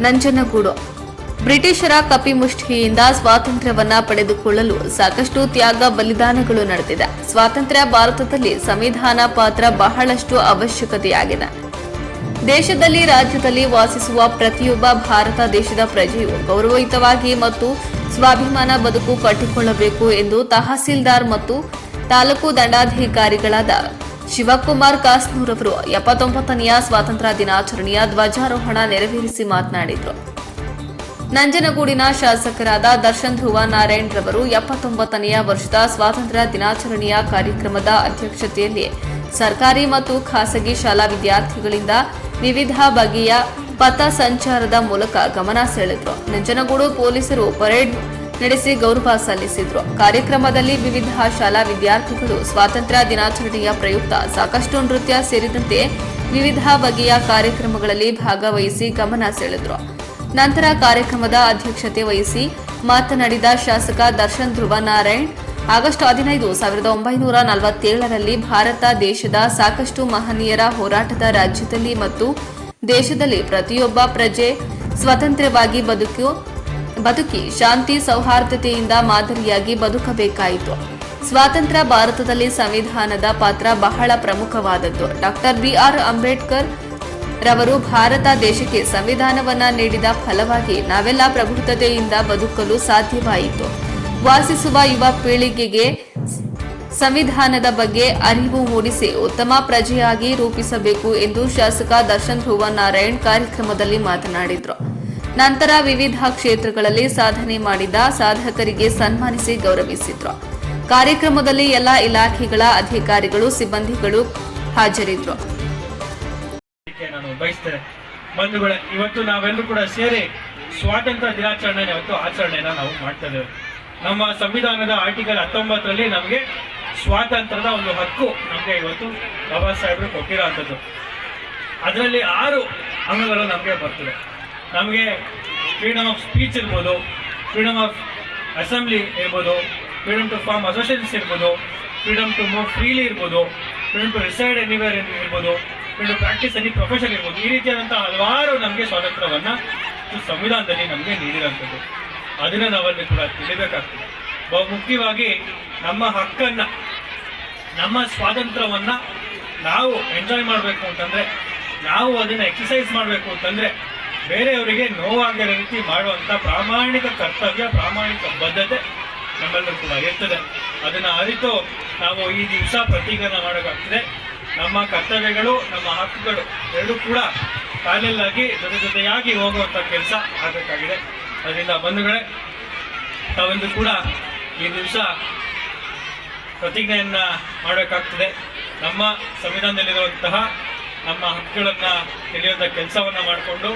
ನಂಜನಗೂಡು. ಬ್ರಿಟಿಷರ ಕಪಿಮುಷ್ಟಿಯಿಂದ ಸ್ವಾತಂತ್ರ್ಯವನ್ನ ಪಡೆದುಕೊಳ್ಳಲು ಸಾಕಷ್ಟು ತ್ಯಾಗ ಬಲಿದಾನಗಳು ನಡೆದಿದೆ. ಸ್ವಾತಂತ್ರ್ಯ ಭಾರತದಲ್ಲಿ ಸಂವಿಧಾನ ಪಾತ್ರ ಬಹಳಷ್ಟು ಅವಶ್ಯಕತೆಯಾಗಿದೆ. ದೇಶದಲ್ಲಿ ರಾಜ್ಯದಲ್ಲಿ ವಾಸಿಸುವ ಪ್ರತಿಯೊಬ್ಬ ಭಾರತ ದೇಶದ ಪ್ರಜೆಯು ಗೌರವಯುತವಾಗಿ ಮತ್ತು ಸ್ವಾಭಿಮಾನ ಬದುಕು ಕಟ್ಟಿಕೊಳ್ಳಬೇಕು ಎಂದು ತಹಸೀಲ್ದಾರ್ ಮತ್ತು ತಾಲೂಕು ದಂಡಾಧಿಕಾರಿಗಳಾದ ಶಿವಕುಮಾರ್ ಕಾಸ್ನೂರ್ ಅವರು ಎಪ್ಪತ್ತೊಂಬತ್ತನೆಯ ಸ್ವಾತಂತ್ರ್ಯ ದಿನಾಚರಣೆಯ ಧ್ವಜಾರೋಹಣ ನೆರವೇರಿಸಿ ಮಾತನಾಡಿದರು. ನಂಜನಗೂಡಿನ ಶಾಸಕರಾದ ದರ್ಶನ್ ಧ್ರುವ ನಾರಾಯಣ್ ರವರು ಎಪ್ಪತ್ತೊಂಬತ್ತನೆಯ ವರ್ಷದ ಸ್ವಾತಂತ್ರ್ಯ ದಿನಾಚರಣೆಯ ಕಾರ್ಯಕ್ರಮದ ಅಧ್ಯಕ್ಷತೆಯಲ್ಲಿ ಸರ್ಕಾರಿ ಮತ್ತು ಖಾಸಗಿ ಶಾಲಾ ವಿದ್ಯಾರ್ಥಿಗಳಿಂದ ವಿವಿಧ ಬಗೆಯ ಪಥ ಸಂಚಾರದ ಮೂಲಕ ಗಮನ ಸೆಳೆದರು. ನಂಜನಗೂಡು ಪೊಲೀಸರು ಪರೇಡ್ ನಡೆಸಿ ಗೌರವ ಸಲ್ಲಿಸಿದ್ರು. ಕಾರ್ಯಕ್ರಮದಲ್ಲಿ ವಿವಿಧ ಶಾಲಾ ವಿದ್ಯಾರ್ಥಿಗಳು ಸ್ವಾತಂತ್ರ್ಯ ದಿನಾಚರಣೆಯ ಪ್ರಯುಕ್ತ ಸಾಕಷ್ಟು ನೃತ್ಯ ಸೇರಿದಂತೆ ವಿವಿಧ ಬಗೆಯ ಕಾರ್ಯಕ್ರಮಗಳಲ್ಲಿ ಭಾಗವಹಿಸಿ ಗಮನ ಸೆಳೆದರು. ನಂತರ ಕಾರ್ಯಕ್ರಮದ ಅಧ್ಯಕ್ಷತೆ ವಹಿಸಿ ಮಾತನಾಡಿದ ಶಾಸಕ ದರ್ಶನ್ ಧ್ರುವ ನಾರಾಯಣ್ ಆಗಸ್ಟ್ ಹದಿನೈದು ಸಾವಿರದ ಒಂಬೈನೂರ ನಲವತ್ತೇಳರಲ್ಲಿ ಭಾರತ ದೇಶದ ಸಾಕಷ್ಟು ಮಹನೀಯರ ಹೋರಾಟದ ರಾಜ್ಯದಲ್ಲಿ ಮತ್ತು ದೇಶದಲ್ಲಿ ಪ್ರತಿಯೊಬ್ಬ ಪ್ರಜೆ ಸ್ವತಂತ್ರವಾಗಿ ಬದುಕು ಬದುಕಿ ಶಾಂತಿ ಸೌಹಾರ್ದತೆಯಿಂದ ಮಾದರಿಯಾಗಿ ಬದುಕಬೇಕಾಯಿತು. ಸ್ವಾತಂತ್ರ್ಯ ಭಾರತದಲ್ಲಿ ಸಂವಿಧಾನದ ಪಾತ್ರ ಬಹಳ ಪ್ರಮುಖವಾದದ್ದು. ಡಾಕ್ಟರ್ ಬಿಆರ್ ಅಂಬೇಡ್ಕರ್ ರವರು ಭಾರತ ದೇಶಕ್ಕೆ ಸಂವಿಧಾನವನ್ನ ನೀಡಿದ ಫಲವಾಗಿ ನಾವೆಲ್ಲ ಪ್ರಬುದ್ಧತೆಯಿಂದ ಬದುಕಲು ಸಾಧ್ಯವಾಯಿತು. ವಾಸಿಸುವ ಯುವ ಪೀಳಿಗೆಗೆ ಸಂವಿಧಾನದ ಬಗ್ಗೆ ಅರಿವು ಮೂಡಿಸಿ ಉತ್ತಮ ಪ್ರಜೆಯಾಗಿ ರೂಪಿಸಬೇಕು ಎಂದು ಶಾಸಕ ದರ್ಶನ್ ಧ್ರುವ ನಾರಾಯಣ್ ಕಾರ್ಯಕ್ರಮದಲ್ಲಿ ಮಾತನಾಡಿದರು. ನಂತರ ವಿವಿಧ ಕ್ಷೇತ್ರಗಳಲ್ಲಿ ಸಾಧನೆ ಮಾಡಿದ ಸಾಧಕರಿಗೆ ಸನ್ಮಾನಿಸಿ ಗೌರವಿಸಿದ್ರು. ಕಾರ್ಯಕ್ರಮದಲ್ಲಿ ಎಲ್ಲ ಇಲಾಖೆಗಳ ಅಧಿಕಾರಿಗಳು, ಸಿಬ್ಬಂದಿಗಳು ಹಾಜರಿದ್ರು. ಇವತ್ತು ನಾವೆಲ್ಲರೂ ಕೂಡ ಸೇರಿ ಸ್ವಾತಂತ್ರ್ಯ ದಿನಾಚರಣೆ ಇವತ್ತು ಆಚರಣೆನ ನಾವು ಮಾಡ್ತಾ ನಮ್ಮ ಸಂವಿಧಾನದ ಆರ್ಟಿಕಲ್ ಹತ್ತೊಂಬತ್ತರಲ್ಲಿ ನಮಗೆ ಸ್ವಾತಂತ್ರ್ಯದ ಒಂದು ಹಕ್ಕು ನಮಗೆ ಇವತ್ತು ಬಾಬಾ ಸಾಹೇಬರು ಕೊಟ್ಟಿರೋ ಅಂಥದ್ದು ಅದರಲ್ಲಿ ಆರು ಅಂಗಗಳು ನಮಗೆ ಬರ್ತದೆ. ನಮಗೆ ಫ್ರೀಡಮ್ ಆಫ್ ಸ್ಪೀಚ್ ಇರ್ಬೋದು ಫ್ರೀಡಮ್ ಆಫ್ ಅಸೆಂಬ್ಲಿ ಇರ್ಬೋದು ಫ್ರೀಡಮ್ ಟು ಫಾರ್ಮ್ ಅಸೋಸಿಯೇಷನ್ಸ್ ಇರ್ಬೋದು ಫ್ರೀಡಮ್ ಟು ಮೂವ್ ಫ್ರೀಲಿ ಇರ್ಬೋದು ಫ್ರೀಡಮ್ ಟು ರಿಸೈಡ್ ಎನಿವೇರ್ ಇರ್ಬೋದು freedom to practise any profession ಇರ್ಬೋದು, ಈ ರೀತಿಯಾದಂಥ ಹಲವಾರು ನಮಗೆ ಸ್ವಾತಂತ್ರ್ಯವನ್ನು ಸಂವಿಧಾನದಲ್ಲಿ ನಮಗೆ ನೀಡಿರೋಂಥದ್ದು ಅದನ್ನು ನಾವಲ್ಲಿ ಕೂಡ ತಿಳಿಬೇಕಾಗ್ತದೆ. ಬಹು ಮುಖ್ಯವಾಗಿ ನಮ್ಮ ಹಕ್ಕನ್ನು, ನಮ್ಮ ಸ್ವಾತಂತ್ರ್ಯವನ್ನು ನಾವು ಎಂಜಾಯ್ ಮಾಡಬೇಕು ಅಂತಂದರೆ, ನಾವು ಅದನ್ನು ಎಕ್ಸಸೈಸ್ ಮಾಡಬೇಕು ಅಂತಂದರೆ ಬೇರೆಯವರಿಗೆ ನೋವಾಗದ ರೀತಿ ಮಾಡುವಂಥ ಪ್ರಾಮಾಣಿಕ ಕರ್ತವ್ಯ, ಪ್ರಾಮಾಣಿಕ ಬದ್ಧತೆ ನಮ್ಮಲ್ಲೂ ಕೂಡ ಇರ್ತದೆ. ಅದನ್ನು ಅರಿತು ನಾವು ಈ ದಿವಸ ಪ್ರತಿಜ್ಞಾನ ಮಾಡೋಕ್ಕಾಗ್ತದೆ. ನಮ್ಮ ಕರ್ತವ್ಯಗಳು, ನಮ್ಮ ಹಕ್ಕುಗಳು ಎರಡೂ ಕೂಡ ಕಾಲಲ್ಲಾಗಿ ಜೊತೆ ಜೊತೆಯಾಗಿ ಹೋಗುವಂಥ ಕೆಲಸ ಆಗಬೇಕಾಗಿದೆ. ಅದರಿಂದ ಬಂಧುಗಳೇ, ತಾವೆಂದು ಕೂಡ ಈ ದಿವಸ ಪ್ರತಿಜ್ಞೆಯನ್ನು ಮಾಡಬೇಕಾಗ್ತದೆ ನಮ್ಮ ಸಂವಿಧಾನದಲ್ಲಿರುವಂತಹ ನಮ್ಮ ಹಕ್ಕುಗಳನ್ನು ತಿಳಿಯುವಂಥ ಕೆಲಸವನ್ನು ಮಾಡಿಕೊಂಡು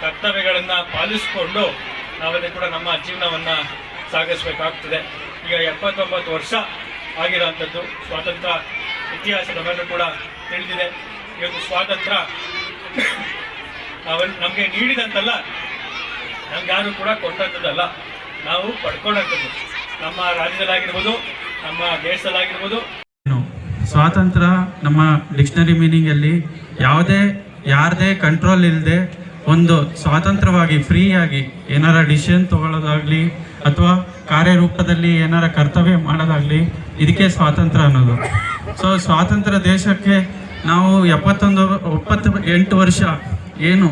ಕರ್ತವ್ಯಗಳನ್ನು ಪಾಲಿಸಿಕೊಂಡು ನಾವಲ್ಲಿ ಕೂಡ ನಮ್ಮ ಜೀವನವನ್ನು ಸಾಗಿಸಬೇಕಾಗ್ತದೆ. ಈಗ ಎಪ್ಪತ್ತೊಂಬತ್ತು ವರ್ಷ ಆಗಿರೋಂಥದ್ದು. ಸ್ವಾತಂತ್ರ್ಯ ಇತಿಹಾಸ ನಮ್ಮನ್ನು ಕೂಡ ತಿಳಿದಿದೆ. ಇವತ್ತು ಸ್ವಾತಂತ್ರ್ಯ ನಾವೆಲ್ಲ ನಮಗೆ ನೀಡಿದಂತಲ್ಲ ನಮ್ಗೆ ಯಾರು ಕೂಡ ಕೊಟ್ಟಂಥದ್ದಲ್ಲ, ನಾವು ಪಡ್ಕೊಂಡಂಥದ್ದು. ನಮ್ಮ ರಾಜ್ಯದಲ್ಲಾಗಿರ್ಬೋದು, ನಮ್ಮ ದೇಶದಲ್ಲಾಗಿರ್ಬೋದು. ಸ್ವಾತಂತ್ರ್ಯ ನಮ್ಮ ಡಿಕ್ಷನರಿ ಮೀನಿಂಗಲ್ಲಿ ಯಾವುದೇ, ಯಾರದೇ ಕಂಟ್ರೋಲ್ ಇಲ್ಲದೆ ಒಂದು ಸ್ವಾತಂತ್ರ್ಯವಾಗಿ ಫ್ರೀಯಾಗಿ ಏನಾರ ಡಿಸಿಷನ್ ತೊಗೊಳ್ಳೋದಾಗಲಿ ಅಥವಾ ಕಾರ್ಯರೂಪದಲ್ಲಿ ಏನಾರ ಕರ್ತವ್ಯ ಮಾಡೋದಾಗಲಿ ಇದಕ್ಕೆ ಸ್ವಾತಂತ್ರ್ಯ ಅನ್ನೋದು. ಸೊ ಸ್ವಾತಂತ್ರ್ಯ ದೇಶಕ್ಕೆ ನಾವು ಎಪ್ಪತ್ತೊಂದು ಒಪ್ಪತ್ತು ಎಂಟು ವರ್ಷ ಏನು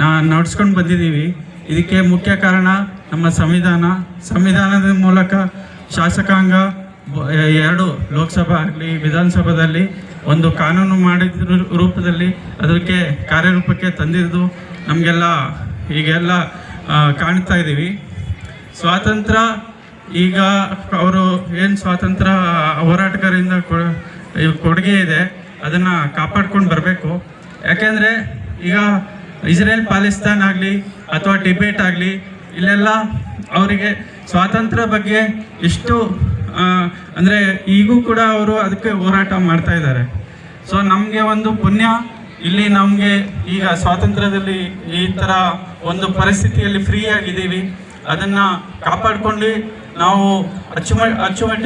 ನಾ ನಡ್ಸ್ಕೊಂಡು ಬಂದಿದ್ದೀವಿ. ಇದಕ್ಕೆ ಮುಖ್ಯ ಕಾರಣ ನಮ್ಮ ಸಂವಿಧಾನ. ಸಂವಿಧಾನದ ಮೂಲಕ ಶಾಸಕಾಂಗ ಎರಡು ಲೋಕಸಭಾ ಆಗಲಿ ವಿಧಾನಸಭೆಯಲ್ಲಿ ಒಂದು ಕಾನೂನು ಮಾಡಿದ ರೂಪದಲ್ಲಿ ಅದಕ್ಕೆ ಕಾರ್ಯರೂಪಕ್ಕೆ ತಂದಿದ್ದು. ನಮಗೆಲ್ಲ ಈಗೆಲ್ಲ ಕಾಣ್ತಾ ಇದ್ದೀವಿ ಸ್ವಾತಂತ್ರ್ಯ, ಈಗ ಅವರು ಏನು ಸ್ವಾತಂತ್ರ್ಯ ಹೋರಾಟಗಾರರಿಂದ ಕೊಡುಗೆ ಇದೆ, ಅದನ್ನು ಕಾಪಾಡ್ಕೊಂಡು ಬರಬೇಕು. ಯಾಕೆಂದರೆ ಈಗ ಇಸ್ರೇಲ್, ಪಾಲಿಸ್ತಾನ್ ಆಗಲಿ ಅಥವಾ ಟಿಬೇಟ್ ಆಗಲಿ, ಇಲ್ಲೆಲ್ಲ ಅವರಿಗೆ ಸ್ವಾತಂತ್ರ್ಯ ಬಗ್ಗೆ ಎಷ್ಟು ಅಂದರೆ ಈಗೂ ಕೂಡ ಅವರು ಅದಕ್ಕೆ ಹೋರಾಟ ಮಾಡ್ತಾ ಇದ್ದಾರೆ. ಸೊ ನಮಗೆ ಒಂದು ಪುಣ್ಯ ಇಲ್ಲಿ ನಮಗೆ ಈಗ ಸ್ವಾತಂತ್ರ್ಯದಲ್ಲಿ ಈ ಥರ ಒಂದು ಪರಿಸ್ಥಿತಿಯಲ್ಲಿ ಫ್ರೀ ಆಗಿದ್ದೀವಿ. ಅದನ್ನು ಕಾಪಾಡ್ಕೊಂಡು ನಾವು ಅಚ್ಚುಮ, ಅಚ್ಚುಮಟ್ಟಿ